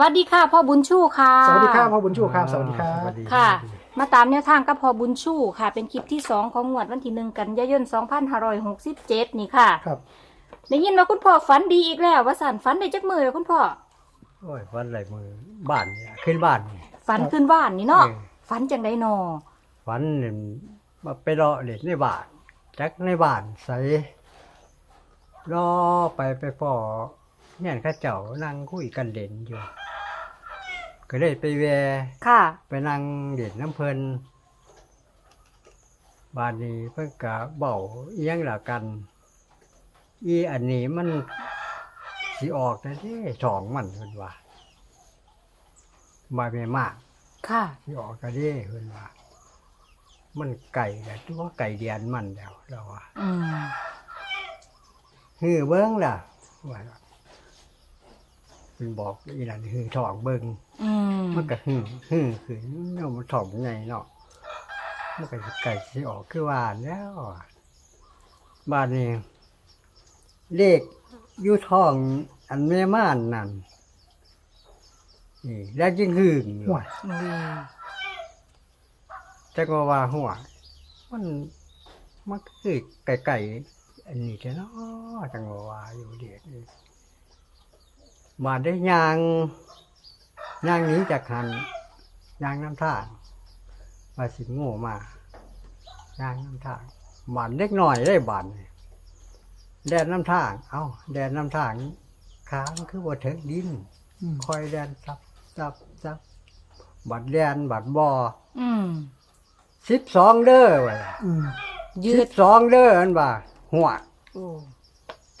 วัสดีค่ะพ่อบุญชูค่ะ สวัสดีครับพ่อบุญชูครับ สวัสดีครับสวัสดีค่ะสวัสดีมาตามแนวทางกับพ่อบุญชูค่ะ เป็นคลิปที่สองของงวดวันที่หนึ่งกันยายน2567 นี่ค่ะ ครับได้ยินว่าคุณพ่อฝันดีอีกแล้ว ว่าสันฝันได้จักมือแล้วคุณพ่อโอ้ยวันไหลมือบ้านเนี่ยขึ้นบ้านนี่ ฝันขึ้นบ้านนี่เนาะเออ ฝันจังไดนอวันนี่มาไปรอเด็กในบ้านจักในบ้านใส่รอไปไปพอเนี่ยเข้าเจ้านั่งคุยกันเด่นอยู่ ก็เลยไปแวะค่ะ ไปนั่งเด่นน้ำเพลินบ้านนี้เพิ่งกะเบาเอียงหละกัน อีอันนี้มันสิออกแต่ที่สองมันเพิ่นว่ามาไม่มากค่ะที่ออกกระเด้เพิ่นว่า มันไก่แต่ตัวาไก่เดียนมันแล้วเราว่าอืมฮือเบิ้งล่ะว่า เพิ่นบอกอีนั่นฮือถองเบิ้งอืมมันก็ฮือฮือคือเนาะมันถองไงเนาะมันก็สิไก่สิออกคือว่าแล้วบ้านนี้เลขอยู่ท้องอันแม่ม่านนั่นนี่แล้วจึงหึงอยู่ห่วยอืมแต่ก็ว่าหัวมันมันคือไก่ไก่อันนี้แค่เนาะจังว่าว่าอยู่เดียดนี่ มาได้ยางยางหนี้จากหันยางน้ำท่างมาสิโง่มายางน้ำท่างบานเล็กหน่อยได้บานนี่แดนน้ำท่างเอาแดนน้ำท่างค้างคือว่าเถิงดินอืมคอยแดนซับซับซับบัดแดนบัดบออืมสิบสองเด้อว่ะอืมยืสิดบสองเด้ออันว่าหัวโอ้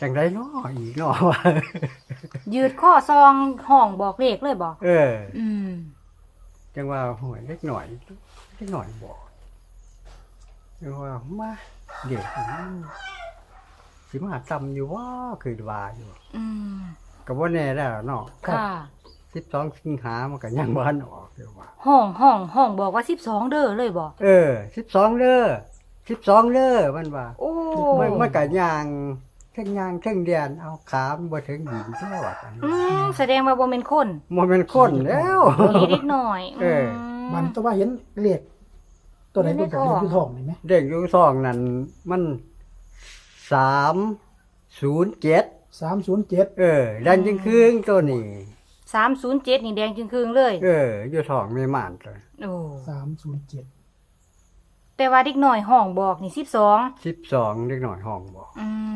จังไรเนาะอีกเนาะว่ายืดข้อซองห้องบอกเลขเลยบอกเออ อืมจังว่าหัวเล็กหน่อยเล็กหน่อยบอกจังว่ามาเด็กสิมาจำอยู่ว่าคือว่าอยู่อืมก็บ่แน่แล้วเนาะค่ะสิบสองสิงหามันก็ยังบ้านออกอยู่ว่าห้องห้องห้องบอกว่าสิบสองเด้อเลยบอกเออสิบสองเด้อสิบสองเด้อมันว่าโอ้มันมันก็ยางเทั้งยางเทั้งเดียนเอาขามนบ่ถึงหินใช่ว่าอันนี้อืมแสดงว่าบ่เป็นคนมันเป็นคนแล้วมีเล็กหน่อยเออมมันตัวว่าเห็นเลขตัวไหนเป็นแบบไม่เลได้ขคือทองนี่ไหมเด็กอยู่ซองนั่นมันสามศูนย์เจ็ดสามศูนย์เจ็ดเออดันจึงคืงตัวนี้สามศูนย์เจ็ดนี่แดงจึงคืงเลยเอออยู่ทองไม่มานตัวโอ้สามศูนย์เจ็ดแต่ว่าเด็กหน่อยห้องบอกนี่สิบสองสิบสองเล็กหน่อยห้องบอก อืม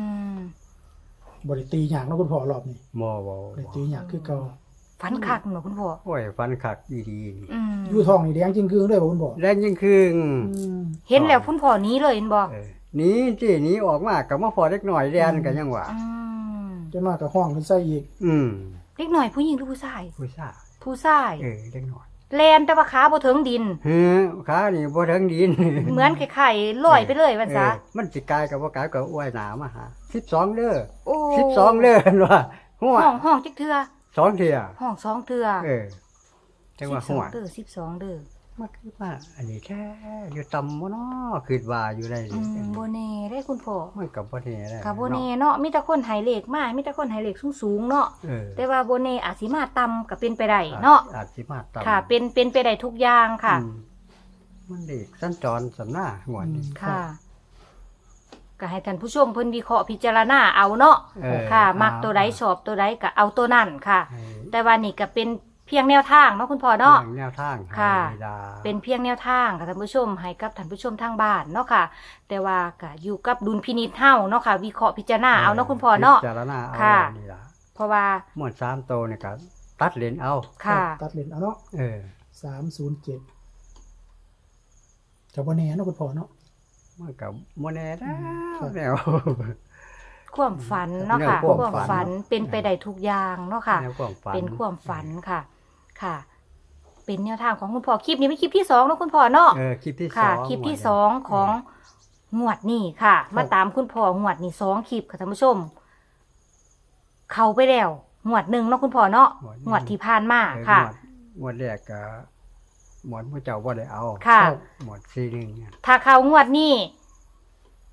บริตีอย่างแล้วคุณพ่อรอบนี้มอบอบริตีอย่างคือเก่าฝันคักเหรอคุณพ่อโอ้ยฟันขักดีดีๆนี่อืมอยู่ทองนี่แดงจริงคือเลยบ่คุณพ่อดันจึงคืงอืมเห็นแล้วคุณพ่อหนี้เลยเห็นบอกเออหนี้ที่นี้ออกมากับมาพอเล็กหน่อยเรียนกันยังว่าอืมจนมากับห้องขึ้นใส่อีกอืมเด็กหน่อยผู้หญิงหรือผู้ชาย ผู้ชายผู้ชาย เออเล็กหน่อย แลนแต่ว่าขาบ่ถึงดินเฮ้อขานี่บ่ถึงดิน เหมือนไข่ๆลอยไปเลยวันซะเออมันสิกลายกับว่ากลายกับอ้วยหนามาหาสิบสองเด้อโอ้สิบสองเด้อเห็นว่าหัวห้องห้องจักเทือสองเทียห้องสองเทือเออจังว่าสิบสหัอวงเด้อสิบสองเด้อ มันคือว่าอันนี้แค่อยู่ต่ำบ่เนาะคือว่าอยู่ได้อืมโบเน่ได้คุณพ่อมันกับบ่แน่ได้กับโบเน่เนาะมีแต่คนไหเลขมามีแต่คนไหเลขสูงๆเนาะเออแต่ว่าโบเน่อาจสิมาต่ำก็เป็นไปได้เนาะอาจสิมาต่ำค่ะ เป็นเป็นไปได้ทุกอย่างค่ะ อืมมันเด็กสัญจรสำหน้าหัวนี่ ค่ะ ก็ให้ท่านผู้ชมเพิ่นวิเคราะห์พิจารณาเอาเนาะเออค่ะ มักตัวใดชอบตัวใดก็เอาตัวนั่นค่ะ ให้ แต่ว่านี่ก็เป็นเพียงแนวทางเนาะคุณพ่อเนาะแนวทางให้ค่ะเวลาเป็นเพียงแนวทางค่ะท่านผู้ชมให้กับท่านผู้ชมทางบ้านเนาะค่ะ แต่ว่าก็อยู่กับดุลพินิจเฮาเนาะค่ะ วิเคราะห์พิจารณาเอาเนาะคุณพ่อเนาะพิจารณาเอาค่ะนี่ล่ะเพราะว่าหมวดสามโตวนี่ก็ตัดเลนเอาค่ะ ตัดเลนเอาเนาะเออสามศูนย์เจ็ดจะบ่แน่เนาะคุณพ่อเนาะมันก็บ่แน่แล้ครับวแล้วความฝันเนาะค่ะแนวความความฝัฝันนเป็นไปได้ทุกอย่างเนาะค่ะแนวความฝันเป็นความฝันค่ะ ค่ะ เป็นแนวทางของคุณพ่อคลิปนี้เป็นคลิปที่สองเนาะคุณพ่อเนาะ เออคลิปที่สค่ะองคลิปที่หมวดสองของงวดนี่ค่ะครับมาตามคุณพ่องวดนี่สองคลิปค่ะท่านผู้ชม เข้าไปแล้วงวดหนึ่งเนาะคุณพ่อเนาะงวดที่ผ่านมาเออค่ะหมวดหมวดแรกก็หมวดพระเจ้าบ่ได้เอาค่ะ หมวดซีหนึงเนี่ยถ้าเขางวดนี้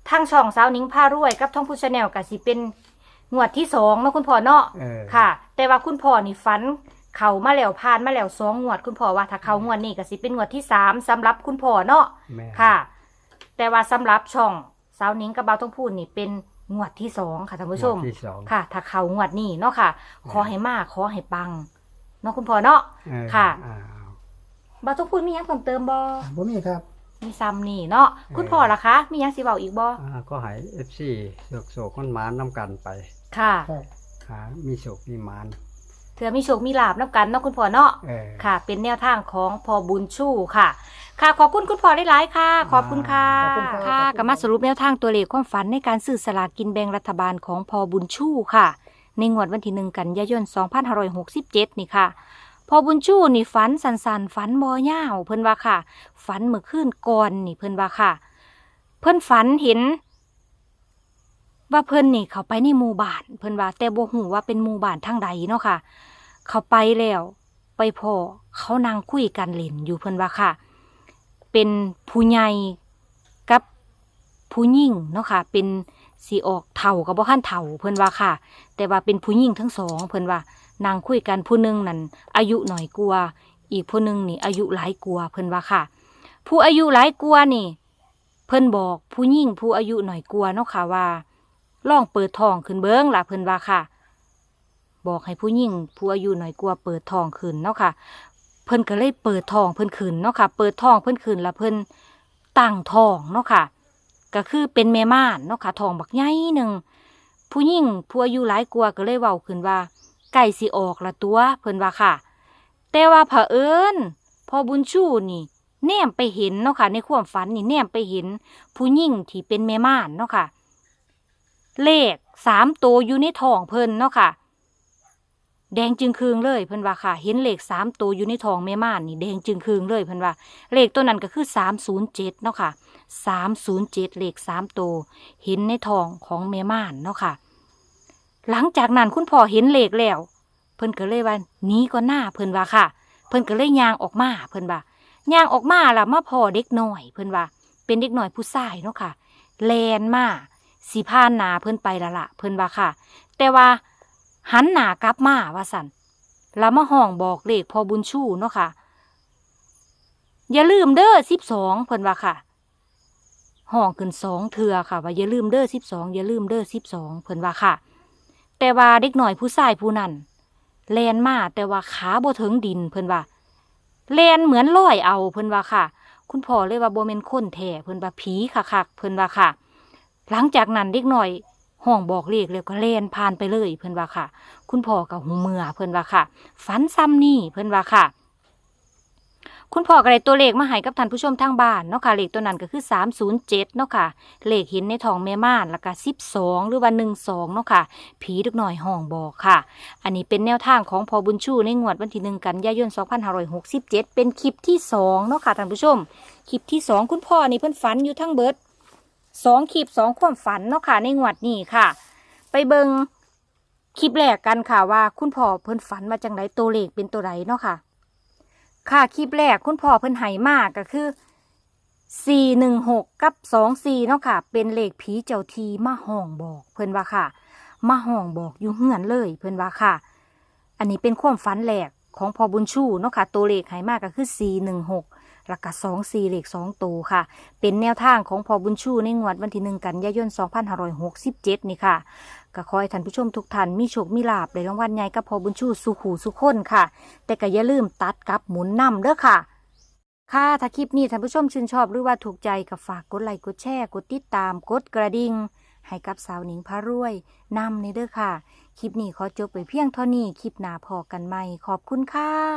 ทางช่องสาวนิ้งพารวยกับท่องพุชแนลก็สิเป็นงวดที่สองเนาะคุณพ่อเนาะเออค่ะ แต่ว่าคุณพ่อนี่ฝัน เขามาแล้วผ่านมาแล้วสองงวดคุณพ่อว่าถ้าเขางวดนี้ก็สิเป็นงวดที่สามสำหรับคุณพ่อเนาะแม่ค่ะ แต่ว่าสำหรับช่องสาวนิ้งกับเบาต้องพูดนี่เป็นงวดที่สองค่ะท่านผู้ชม งวดที่สองค่ะ ถ้าเขางวดนี้เนาะค่ะ ขอให้มากขอให้ปังเนาะคุณพ่อเนาะ เออค่ะอ่าเบาต้องพูดมีหยังเพิ่มเติมบ่บ่มีครับ มีซ้ำนี่เนาะคุณพ่อล่ะคะมีหยังสิเว้าอีกบ่อ่าก็ให้เอฟซีโศกโศกมันหมานน้ำกันไปค่ะ ครับ หามีโศกมีหมาน เถื่อมีโชคมีลาบนํกันเนาะคุณพ่อเนาะเออค่ะ เป็นแนวทางของพอบุญชูค่ะ ค่ะขอบคุณคุณพ่อหลายๆค่ะ ขอบคุณค่ะขอบคุณครับ ค่ะขอบคุณก็มาสรุปแนวทางตัวเลขความฝันในการซื้อสลากกินแบ่งรัฐบาลของพอบุญชูค่ะ ในงวดวันที่หนึ่งกันยายน 2567 นี่ค่ะ พอบุญชูนี่ฝันสันสันๆฝันบ่ยาวเพิ่นว่าค่ะ ฝันเมื่อคืนก่อนนี่เพิ่นว่าค่ะ เพิ่นฝันเห็น ว่าเพิ่นนี่เขาไปในหมู่บ้าน เพิ่นว่าแต่บ่ฮู้ว่าเป็นหมู่บ้านทางใดเนาะค่ะ เขาไปแล้ว ไปพอเขานั่งคุยกันเล่นอยู่เพิ่นว่าค่ะ เป็นผู้ใหญ่กับผู้หญิงเนาะค่ะ เป็นสีออกเฒ่ากับบ่คันเฒ่าเพิ่นว่าค่ะ แต่ว่าเป็นผู้หญิงทั้งสองเพิ่นว่านั่งคุยกันผู้หนึ่งนั่นอายุหน่อยกว่าอีกผู้หนึ่งนี่อายุหลายกว่าเพิ่นว่าค่ะ ผู้อายุหลายกว่านี่ เพิ่นบอกผู้หญิงผู้อายุหน่อยกว่าเนาะค่ะว่า ล่องเปิดท้องขึ้นเบิ้งล่ะเพิ่นว่าค่ะ บอกให้ผู้หญิงผู้อายุหน่อยกว่าเปิดท้องขึ้นเนาะค่ะ เพิ่นก็เลยเปิดท้องเพิ่นขึ้นเนาะค่ะ เปิดท้องเพิ่นขึ้นแล้วเพิ่นตั้งท้องเนาะค่ะ ก็คือเป็นแม่ม่านเนาะค่ะท้องบักใหญ่หนึ่งผู้หญิงผู้อายุหลายกว่าก็เลยเว้าขึ้นว่าใกล้สิออกละตัวเพิ่นว่าค่ะ แต่ว่าเผอิญพอบุญชูนี่แนมไปเห็นเนาะค่ะ ในความฝันนี่แนมไปเห็น ผู้หญิงที่เป็นแม่ม่านเนาะค่ะ เลขสามตัวอยู่ในท้องเพิ่นเนาะค่ะ แดงจึงคืงเลยเพิ่นว่าค่ะ เห็นเลขสามตัวอยู่ในท้องแม่ม่านนี่แดงจึงคืงเลยเพิ่นว่า เลขตัวนั้นก็คือสามศูนย์เจ็ดเนาะค่ะสามศูนย์เจ็ดเลขสามตัวเห็นในท้องของแม่ม่านเนาะค่ะ หลังจากนั้นคุณพ่อเห็นเลขแล้ว เพิ่นก็เลยว่านี้ก็หน้าเพิ่นว่าค่ะ เพิ่นก็เลยย่างออกมาเพิ่นว่าย่างออกมาล่ะมาพอเด็กหน้อยเพิ่นว่า เป็นเด็กหน้อยผู้ชายเนาะค่ะแลนมา สีพานนาเพิ่นไปละละเพิ่นว่าค่ะ แต่ว่าหันหนากลับมาว่าสันแล้วมาห้องบอกเลขพอบุญชูเนาะค่ะ อย่าลืมเด้อสิบสองเพิ่นว่าค่ะห้องขึ้นสองเถื่อค่ะ ว่าอย่าลืมเด้อสิบสองอย่าลืมเด้อสิบสองเพิ่นว่าค่ะ แต่ว่าเด็กหน่อยผู้ชายผู้นั้นแลนมาแต่ว่าขาบ่ถึงดินเพิ่นว่าแลนเหมือนลอยเอาเพิ่นว่าค่ะ คุณพ่อเลยว่าโบเมนคนแท้เพิ่นว่าผีค่ะคักเพิ่นว่าค่ะ หลังจากนั้นเด็กหน่อยห้องบอกเลขแล้วก็เล่นผ่านไปเลยเพิ่อนว่าค่ะ คุณพ่อกับหูเมือเพิ่อนว่าค่ะฝันซ้ำนี่เพิ่อนว่าค่ะ คุณพ่อก็ได้ตัวเลขมาให้กับท่านผู้ชมทางบ้านเนาะค่ะเลขตัวนั้นก็คือ 307เนาะค่ะเลขเห็นในท้องแม่ม่านแล้วก็12 หรือว่า12เนาะค่ะ ผีเด็กหน่อยห้องบอกค่ะ อันนี้เป็นแนวทางของพอบุญชูในงวดวันที่หนึ่งกันยายน 2567 เป็นคลิปที่สองเนาะค่ะท่านผู้ชมคลิปที่สองคุณพ่อนี่เพิ่อนฝันอยู่ทั้งเบิด สองคลิปสองความฝันเนาะค่ะในงวดนี้ค่ะ ไปเบิงคลิปแรกกันค่ะว่า คุณพ่อเพิ่นฝันมาจังไดตัวเลขเป็นตัวใดเนาะค่ะ ค่ะคลิปแรกคุณพ่อเพิ่นให้มากก็คือสี่หนึ่งหกกับสองสี่เนาะค่ะ เป็นเลขผีเจ้าทีมาห้องบอกเพิ่นว่าค่ะ มาห้องบอกอยู่เฮือนเลยเพิ่นว่าค่ะ อันนี้เป็นความฝันแรกของพ่อบุญชูเนาะค่ะ ตัวเลขให้มากก็คือสี่หนึ่งหก แล้วก็สองสี่เลขสองตัวค่ะ เป็นแนวทางของพอบุญชูในงวดวันที่หนึ่งกันยายน2567นี่ค่ะก็ขอให้ท่านผู้ชมทุกท่านมีโชคมีลาบในรางวัลใหญ่กับพอบุญชูสุขูสุขคนค่ะ แต่ก็อย่าลืมตัดกับหมุนนำเด้อค่ะค่ะถ้าคลิปนี้ท่านผู้ชมชื่นชอบหรือว่าถูกใจก็ฝากกดไลค์กดแชร์กดติดตามกดกระดิ่งให้กับสาวหนิงพารวยนำในเด้อค่ะ คลิปนี้ขอจบไปเพียงเท่านี้คลิปหน้าพอกันใหม่ขอบคุณค่ะ